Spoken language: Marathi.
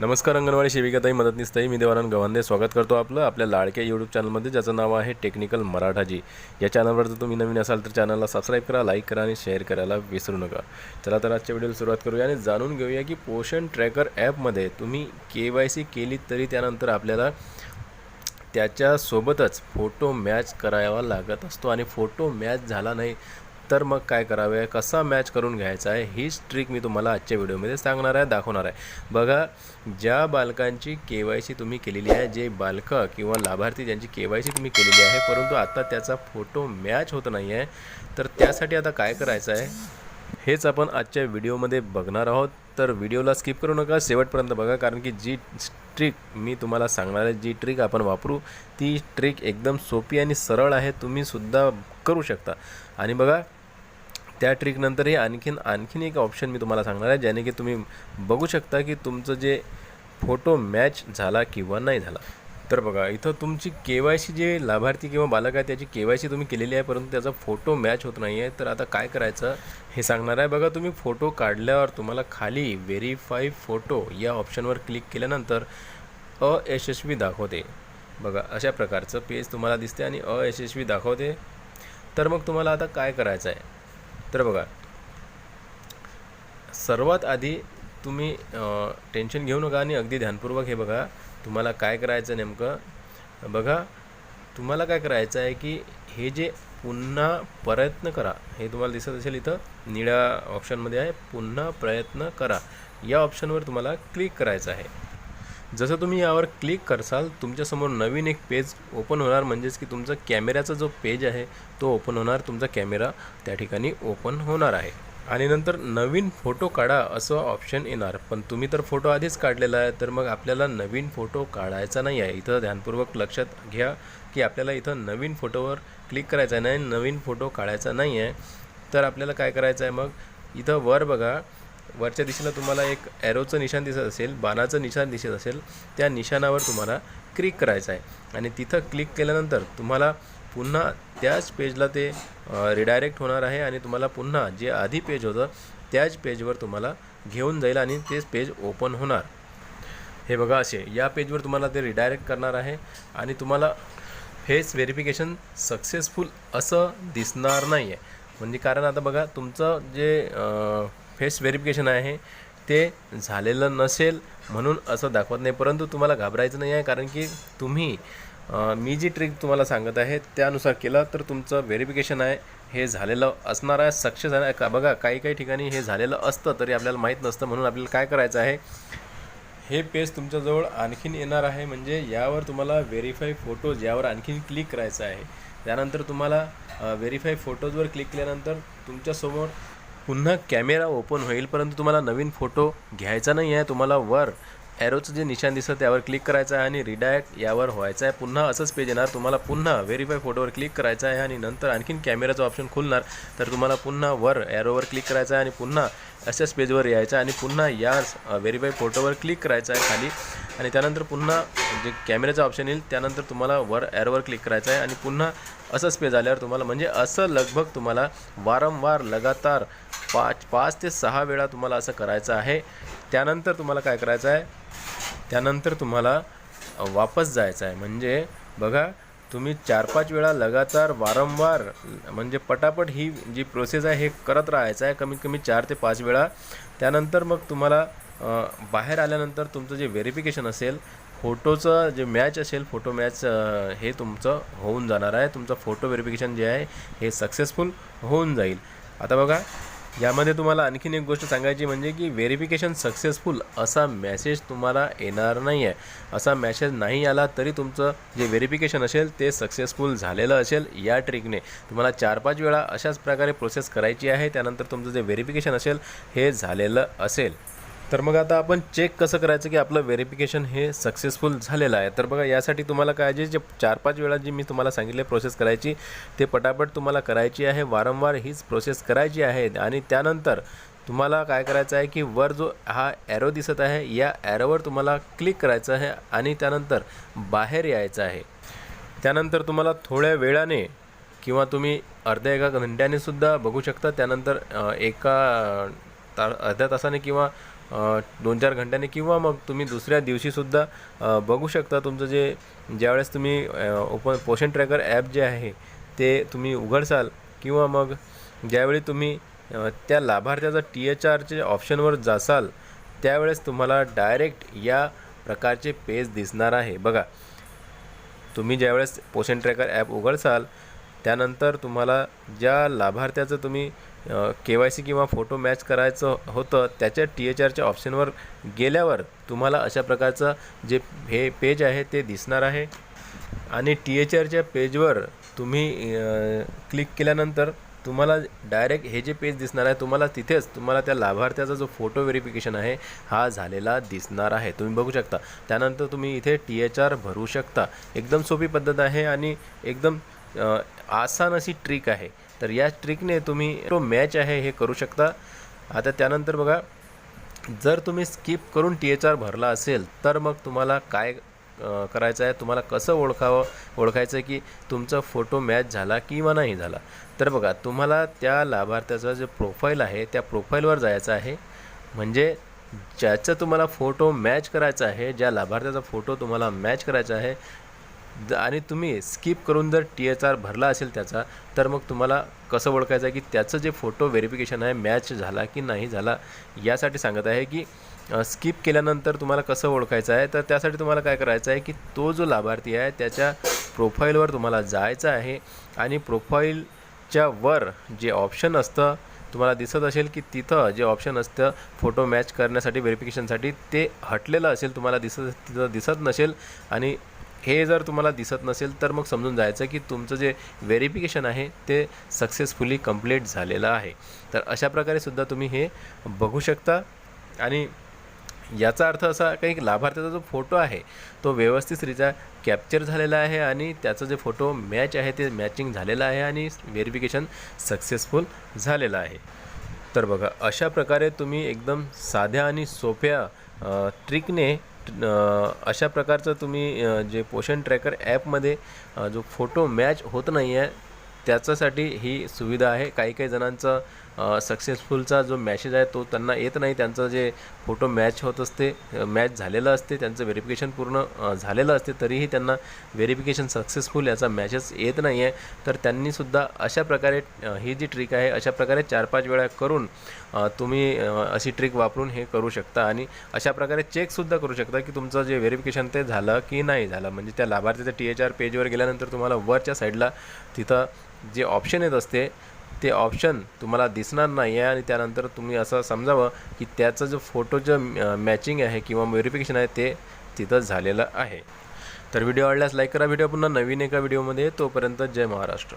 नमस्कार अंगणवाडी सेविकाताई मदतनीसताई मी देवानंद गवांदे. स्वागत करतो आपलं आपल्या लाडक्या यूट्यूब चॅनलमध्ये ज्याचं नाव आहे टेक्निकल मराठाजी. या चॅनलवर जर तुम्ही नवीन असाल तर चॅनलला सबस्क्राईब करा लाईक करा आणि शेअर करायला विसरू नका. चला तर आजच्या व्हिडिओला सुरुवात करूया आणि जाणून घेऊया की पोषण ट्रॅकर ॲपमध्ये तुम्ही के वाय सी केली तरी त्यानंतर आपल्याला त्याच्यासोबतच फोटो मॅच करावा लागत असतो. आणि फोटो मॅच झाला नाही तर मग काय करावे कसा मॅच करून घ्यायचा आहे हीच ट्रिक मी तुम्हाला आजच्या व्हिडिओमध्ये सांगणार आहे दाखवणार आहे. बघा ज्या बालकांची के वाय सी तुम्ही केलेली आहे जे बालकं किंवा लाभार्थी ज्यांची के वाय सी तुम्ही केलेली आहे परंतु आता त्याचा फोटो मॅच होत नाही आहे तर त्यासाठी आता काय करायचं आहे हेच आपण आजच्या व्हिडिओमध्ये बघणार आहोत. तर व्हिडिओला स्किप करू नका शेवटपर्यंत बघा कारण की जी ट्रिक मी तुम्हाला सांगणार आहे जी ट्रिक आपण वापरू ती ट्रिक एकदम सोपी आणि सरळ आहे तुम्हीसुद्धा करू शकता. आणि बघा त्या ट्रिकनंतरही आणखीन आणखीन एक ऑप्शन मी तुम्हाला सांगणार आहे ज्याने की तुम्ही बघू शकता की तुमचं जे फोटो मॅच झाला किंवा नाही झाला. तर बघा इथं तुमची के वाय सी जे लाभार्थी किंवा बालक आहे त्याची के वाय सी तुम्ही केलेली आहे परंतु त्याचा फोटो मॅच होत नाही आहे तर आता काय करायचं हे सांगणार आहे. बघा तुम्ही फोटो काढल्यावर तुम्हाला खाली व्हेरीफाय फोटो या ऑप्शनवर क्लिक केल्यानंतर अयशस्वी दाखवते. बघा अशा प्रकारचं पेज तुम्हाला दिसते आणि अयशस्वी दाखवते. तर मग तुम्हाला आता काय करायचं आहे तर बघा सर्वात आधी तुम्ही टेन्शन घेऊ नका आणि अगदी ध्यानपूर्वक हे बघा तुम्हाला काय करायचं नेमकं? बघा तुम्हाला काय करायचं आहे की हे जे पुन्हा प्रयत्न करा हे तुम्हाला दिसत असेल इथं निळ्या ऑप्शनमध्ये आहे पुन्हा प्रयत्न करा. या ऑप्शनवर तुम्हाला क्लिक करायचं आहे. जसं तुम्ही यावर क्लिक करसाल तुमच्यासमोर नवीन एक पेज ओपन होणार. म्हणजेच की तुमचा कॅमेऱ्याचा जो पेज आहे तो ओपन होणार. तुमचा कॅमेरा त्या ठिकाणी ओपन होणार आहे. आणि नंतर नवीन फोटो काढा असं ऑप्शन येणार. पण तुम्ही तर फोटो आधीच काढलेला आहे तर मग आपल्याला नवीन फोटो काढायचा नाही आहे. इथं ध्यानपूर्वक लक्षात घ्या की आपल्याला इथं नवीन फोटोवर क्लिक करायचा आहे नाही नवीन फोटो काढायचा नाही आहे. तर आपल्याला काय करायचं आहे मग? इथं वर बघा. वरच्या दिशेला तुम्हाला एक ॲरोचं निशाण दिसत असेल बाणाचं निशाण दिसत असेल त्या निशाणावर तुम्हाला क्लिक करायचं आहे. आणि तिथं क्लिक केल्यानंतर तुम्हाला पुन्हा त्याच पेजला ते रिडायरेक्ट होणार आहे आणि तुम्हाला पुन्हा जे आधी पेज होतं त्याच पेजवर तुम्हाला घेऊन जाईल आणि तेच पेज ओपन होणार. हे बघा असे या पेजवर तुम्हाला ते रिडायरेक्ट करणार आहे आणि तुम्हाला हेच व्हेरिफिकेशन सक्सेसफुल असं दिसणार नाही आहे म्हणजे कारण आता बघा तुमचं जे फेस व्हेरिफिकेशन आहे. ते झालेलं नसेल म्हणून असं दाखवत नाही. परंतु तुम्हाला घाबरायचं नाही आहे कारण की तुम्ही मी जी ट्रिक तुम्हाला सांगत आहे त्यानुसार केलं तर तुमचं व्हेरिफिकेशन आहे. हे झालेलं असणार आहे. सक्सेस आहे. का बघा काही काही ठिकाणी हे झालेलं असतं तरी आपल्याला माहीत नसतं. म्हणून आपल्याला काय करायचं आहे? हे पेज तुमच्याजवळ आणखीन येणार आहे. म्हणजे यावर तुम्हाला व्हेरीफाय फोटोज यावर आणखीन क्लिक करायचं आहे. त्यानंतर तुम्हाला व्हेरीफाय फोटोजवर क्लिक केल्यानंतर तुमच्यासमोर पुन्हा कॅमेरा ओपन होईल परंतु तुम्हाला नवीन फोटो घ्यायचा नाही आहे तुम्हाला वर ॲरोचं जे निशाण दिसतं त्यावर क्लिक करायचं आहे आणि रिडायरेक्ट यावर व्हायचं आहे. पुन्हा असंच पेज येणार तुम्हाला पुन्हा व्हेरीफाय फोटोवर क्लिक करायचं आहे आणि नंतर आणखीन कॅमेराचं ऑप्शन खुलणार. तर तुम्हाला पुन्हा वर ॲरोवर क्लिक करायचं आहे आणि पुन्हा अशाच पेजवर यायचं आणि पुन्हा या व्हेरीफाय फोटोवर क्लिक करायचं आहे. खाली आणि त्यानंतर पुन्हा जे कॅमेऱ्याचं ऑप्शन येईल त्यानंतर तुम्हाला वर ॲरोवर क्लिक करायचं आहे. आणि पुन्हा असंच पेज आल्यावर तुम्हाला म्हणजे असं लगभग तुम्हाला वारंवार लगातार पाच पाच ते सहा वेळा तुम्हाला असं करायचं आहे. त्यानंतर तुम्हाला काय करायचं आहे? त्यानंतर तुम्हाला वापस जायचं आहे. म्हणजे बघा तुम्ही चार पाच वेळा लगातार वारंवार म्हणजे पटापट ही जी प्रोसेस आहे हे करत राहायचं आहे कमीत कमी चार ते पाच वेळा. त्यानंतर मग तुम्हाला बाहेर आल्यानंतर तुमचं जे व्हेरिफिकेशन असेल फोटोचं जे मॅच असेल फोटो मॅच हे तुमचं होऊन जाणार आहे. तुमचं फोटो व्हेरिफिकेशन जे आहे हे सक्सेसफुल होऊन जाईल. आता बघा यामध्ये तुम्हाला आणखीन एक गोष्ट सांगायची म्हणजे की व्हेरिफिकेशन सक्सेसफुल असा मॅसेज तुम्हाला येणार नाही आहे असा मॅसेज नाही आला तरी तुमचं जे व्हेरिफिकेशन असेल ते सक्सेसफुल झालेलं असेल या ट्रिकने तुम्हाला चार पाच वेळा अशाच प्रकारे प्रोसेस करायची आहे. त्यानंतर तुमचं जे व्हेरिफिकेशन असेल हे झालेलं असेल. तर मग आता आपण चेक कसं करायचं की आपलं व्हेरिफिकेशन हे सक्सेसफुल झालेलं आहे. तर बघा यासाठी तुम्हाला काय जे जे चार पाच वेळा जी मी तुम्हाला सांगितले प्रोसेस करायची ते पटापट तुम्हाला करायची आहे. वारंवार हीच प्रोसेस करायची आहे. आणि त्यानंतर तुम्हाला काय करायचं आहे की वर जो हा ॲरो दिसत आहे या ॲरोवर तुम्हाला क्लिक करायचं आहे आणि त्यानंतर बाहेर यायचं आहे. त्यानंतर तुम्हाला थोड्या वेळाने किंवा तुम्ही अर्ध्या एका घंट्याने सुद्धा बघू शकता. त्यानंतर एका ता अर्ध्या तासाने किंवा दोन चार घंट्याने किंवा मग तुम्ही दुसऱ्या दिवशीसुद्धा बघू शकता तुमचं जे ज्यावेळेस तुम्ही ओपन पोषण ट्रॅकर ॲप जे आहे ते तुम्ही उघडसाल किंवा मग ज्यावेळी तुम्ही त्या लाभार्थ्याचा टी एच आरचे ऑप्शनवर जासाल त्यावेळेस तुम्हाला डायरेक्ट या प्रकारचे पेज दिसणार आहे. बघा तुम्ही ज्यावेळेस पोषण ट्रॅकर ॲप उघडसाल त्यानंतर तुम्हाला ज्या लाभार्थ्याचं तुम्ही के वाय सी किंवा फोटो मॅच करायचं होतं त्याच्या टी एच आरच्या ऑप्शनवर गेल्यावर तुम्हाला अशा प्रकारचं जे हे पेज आहे ते दिसणार आहे. आणि टी एच आरच्या पेजवर तुम्ही क्लिक केल्यानंतर तुम्हाला डायरेक्ट हे जे पेज दिसणार आहे तुम्हाला तिथेच तुम्हाला त्या लाभार्थ्याचा जो फोटो व्हेरिफिकेशन आहे हा झालेला दिसणार आहे. तुम्ही बघू शकता. त्यानंतर तुम्ही इथे टी एच आर भरू शकता. एकदम सोपी पद्धत आहे आणि एकदम आसान अशी ट्रिक आहे. तर या ट्रिकने तुम्ही तो मॅच आहे हे करू शकता. आता त्यानंतर बघा जर तुम्ही स्किप करून टी एच आर भरला असेल तर मग तुम्हाला काय करायचं आहे? तुम्हाला कसं ओळखावं? ओळखायचं आहे की तुमचा फोटो मॅच झाला किंवा नाही झाला. तर बघा तुम्हाला त्या लाभार्थ्याचा जे प्रोफाईल आहे त्या प्रोफाईलवर जायचं आहे. म्हणजे ज्याचा तुम्हाला फोटो मॅच करायचा आहे ज्या लाभार्थ्याचा फोटो तुम्हाला मॅच करायचा आहे ज- आणि तुम्ही स्किप करून जर टी एच आर भरला असेल त्याचा तर मग तुम्हाला कसं ओळखायचं आहे की त्याचं जे फोटो व्हेरिफिकेशन आहे मॅच झाला की नाही झाला यासाठी सांगत आहे की स्किप केल्यानंतर तुम्हाला कसं ओळखायचं आहे? तर त्यासाठी तुम्हाला काय करायचं आहे की तो जो लाभार्थी आहे त्याच्या प्रोफाईलवर तुम्हाला जायचं आहे आणि प्रोफाईलच्या वर जे ऑप्शन असतं तुम्हाला दिसत असेल की तिथं जे ऑप्शन असतं फोटो मॅच करण्यासाठी व्हेरिफिकेशनसाठी ते हटलेलं असेल तुम्हाला दिसत तिथं दिसत नसेल आणि हे जर तुम्हाला दिसत नसेल तर मग समजून जायचं की तुमचं जे व्हेरिफिकेशन आहे ते सक्सेसफुली कंप्लीट झालेलं आहे. तर अशा प्रकारे सुद्धा तुम्ही हे बघू शकता. आणि याचा अर्थ असा काही लाभार्थ्याचा जो फोटो आहे तो व्यवस्थितरित्या कॅप्चर झालेला आहे आणि त्याचं जे फोटो मॅच आहे ते मॅचिंग झालेलं आहे आणि व्हेरिफिकेशन सक्सेसफुल झालेलं आहे. तर बघा अशा प्रकारे तुम्ही एकदम साध्या आणि सोप्या ट्रिकने अशा प्रकारचं तुम्ही जे पोषण ट्रॅकर ॲपमध्ये जो फोटो मॅच होत नाही आहे त्याच्यासाठी ही सुविधा आहे. काही काही जणांचं सक्सेसफुलचा जो मॅसेज आहे तो त्यांना येत नाही. त्यांचं जे फोटो मॅच होत असते मॅच झालेलं असते त्यांचं व्हेरिफिकेशन पूर्ण झालेलं असते तरीही त्यांना व्हेरिफिकेशन सक्सेसफुल याचा मॅसेज येत नाही आहे तर त्यांनीसुद्धा अशा प्रकारे ही जी ट्रिक आहे अशा प्रकारे चार पाच वेळा करून तुम्ही अशी ट्रिक वापरून हे करू शकता. आणि अशा प्रकारे चेकसुद्धा करू शकता की तुमचं जे व्हेरिफिकेशन ते झालं की नाही झालं. म्हणजे त्या लाभार्थीच्या टी एच आर पेजवर गेल्यानंतर तुम्हाला वरच्या साईडला तिथं जे ऑप्शन येत असते ते ऑप्शन तुम्हाला दिसणार नाही आहे आणि त्यानंतर तुम्ही असं समजावं की त्याचं जो फोटोचं मॅचिंग आहे किंवा व्हेरिफिकेशन आहे ते तिथं झालेलं आहे. तर व्हिडिओ आवडल्यास लाईक करा. व्हिडिओ पुन्हा नवीन एका व्हिडिओमध्ये तोपर्यंत जय महाराष्ट्र.